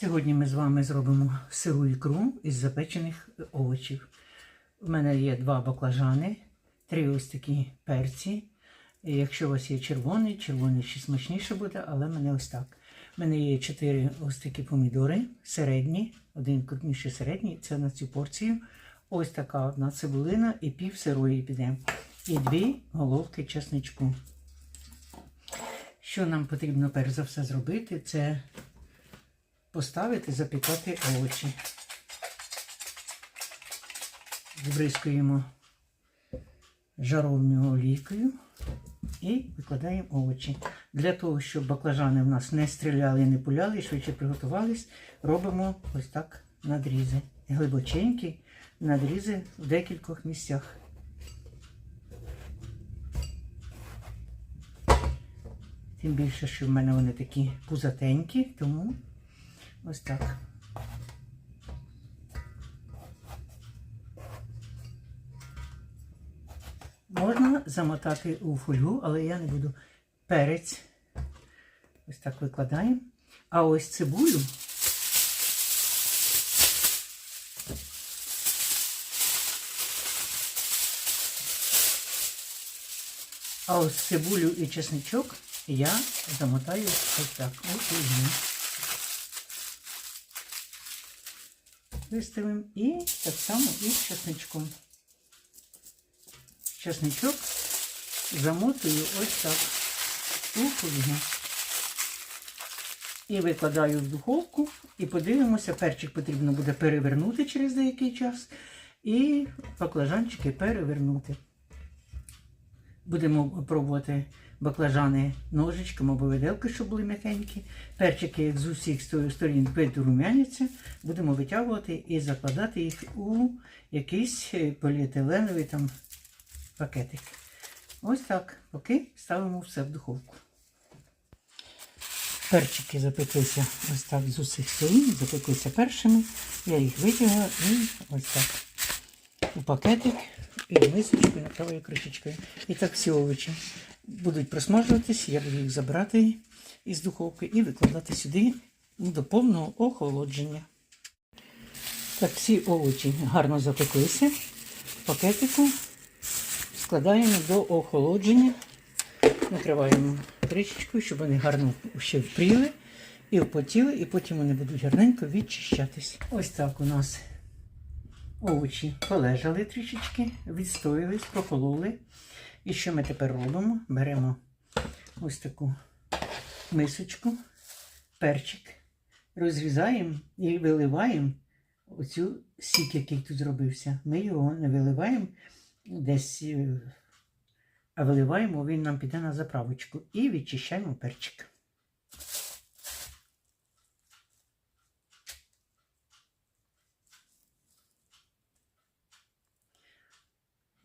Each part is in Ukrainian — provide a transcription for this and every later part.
Сьогодні ми з вами зробимо сиру ікру із запечених овочів. У мене є два баклажани, три ось такі перці. І Якщо у вас є червоний, червоний ще смачніше буде, але в мене ось так. У мене є чотири ось такі помідори, середні, один крупніший середній, це на цю порцію. Ось така одна цибулина і пів сирої піде. І дві головки чесничку. Що нам потрібно перш за все зробити, це поставити, запікати овочі. Збризкуємо жаровню олійкою і викладаємо овочі. Для того, щоб баклажани в нас не стріляли не пуляли, і швидше приготувались, робимо ось так надрізи. Глибоченькі надрізи в декількох місцях. Тим більше, що в мене вони такі пузатенькі, тому ось так. Можна замотати у фольгу, але я не буду перець. Ось так викладаємо. А ось цибулю. А ось цибулю і чесничок я замотаю ось так. у Виставимо і так само і чесничком. Чесничок замотую ось так у фольгу. І викладаю в духовку і подивимося, перчик потрібно буде перевернути через деякий час. І баклажанчики перевернути. Будемо пробувати баклажани ножичком або виделкою, щоб були м'якенькі. Перчики, як з усіх сторін підрумяняться, будемо витягувати і закладати їх у якийсь поліетиленовий там пакетик. Ось так. Поки ставимо все в духовку. Перчики запеклися ось так з усіх сторін, запеклися першими. Я їх витягла і ось так у пакетик і в мисочку накриваю кришечкою. І так всі овочі будуть просмажуватись, я буду їх забрати із духовки і викладати сюди до повного охолодження. Так, всі овочі гарно запеклися в пакетику. Складаємо до охолодження, накриваємо кришечкою, щоб вони гарно ще впріли і впотіли, і потім вони будуть гарненько відчищатись. Ось так у нас овочі полежали трішечки, відстоїлись, прохололи. І що ми тепер робимо? Беремо ось таку мисочку, перчик, розрізаємо і виливаємо оцю сік, який тут зробився. Ми його не виливаємо десь, е, а виливаємо, він нам піде на заправочку. І відчищаємо перчик.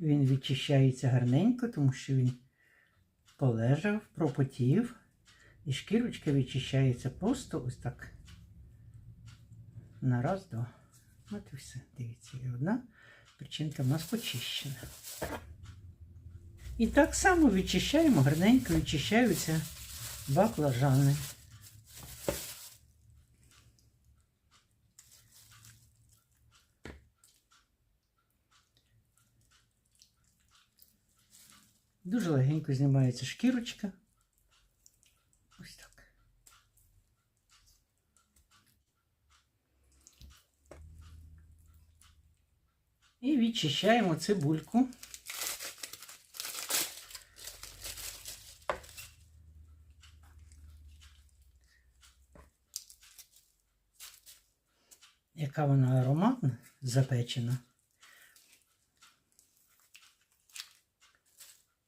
Він відчищається гарненько, тому що він полежав, пропотів. І шкірочка відчищається просто ось так. На раз, два. От і все. Дивіться, і одна причинка в нас почищена. І так само відчищаємо, гарненько відчищаються баклажани. Дуже легенько знімається шкірочка. Ось так. І відчищаємо цибульку. Яка вона ароматна, запечена.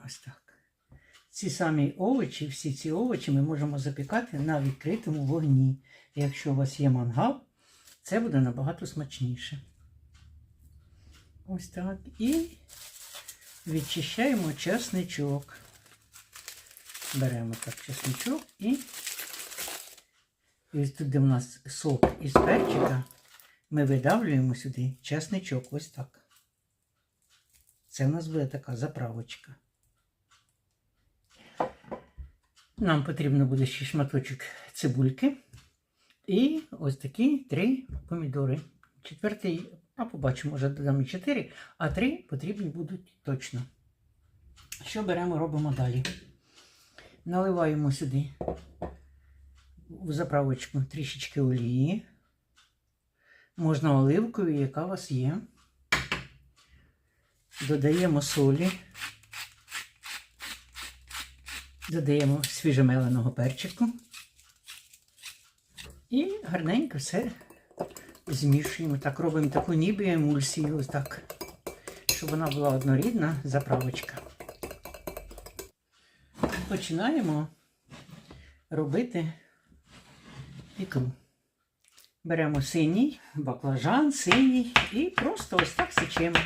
Ось так. Ці самі овочі, всі ці овочі ми можемо запікати на відкритому вогні. Якщо у вас є мангал, це буде набагато смачніше. Ось так. І відчищаємо чесничок. Беремо так чесничок і, і ось тут, де в нас сок із перчика, ми видавлюємо сюди чесничок. Ось так. Це в нас буде така заправочка. Нам потрібно буде ще шматочок цибульки І ось такі три помідори. Четвертий, а побачимо, може додам і чотири, а три потрібні будуть точно. Що беремо, робимо далі? Наливаємо сюди в заправочку трішечки олії. Можна оливкові, яка у вас є. Додаємо солі. Додаємо свіжемеленого перчику. І гарненько все змішуємо. Так, робимо таку ніби емульсію, ось так, щоб вона була однорідна заправочка. Починаємо робити ікру. Беремо синій баклажан, синій і просто ось так сечемо.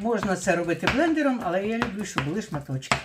Можна це робити блендером, але я люблю, щоб були шматочки.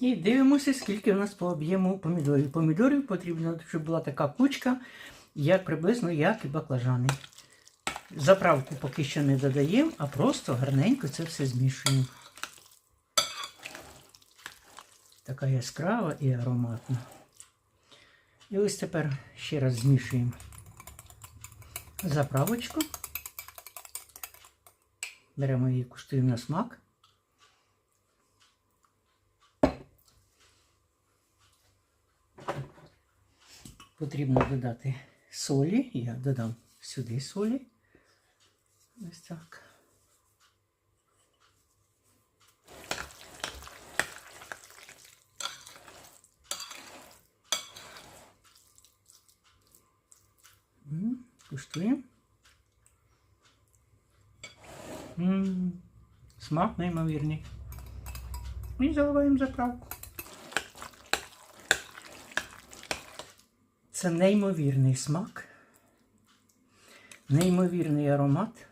І дивимося, скільки у нас по об'єму помідорів. Помідорів потрібно, щоб була така кучка, як приблизно як і баклажани. Заправку поки що не додаємо, а просто гарненько це все змішуємо. Така яскрава і ароматна. І ось тепер ще раз змішуємо заправочку. Беремо її, куштуємо на смак. Потрібно додати солі. Я додам сюди солі. Ось так. Куштуємо. Смак неймовірний. І заливаємо заправку. Це неймовірний смак, неймовірний аромат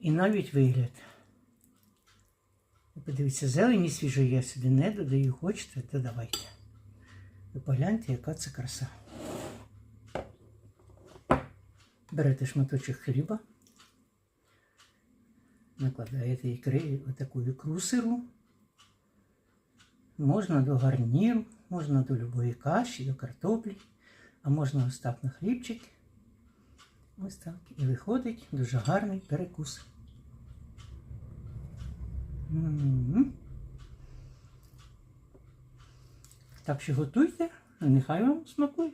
і навіть вигляд. Подивіться, зелені свіжої я сюди не додаю, хочете, то давайте. Ви погляньте, яка це краса. Берете шматочок хліба, накладаєте ікри, отаку ікру сиру. Можна до гарніру, можна до любої каші, до картоплі, а можна ось так на хлібчик. Ось так. І виходить дуже гарний перекус. Так що готуйте, нехай вам смакує.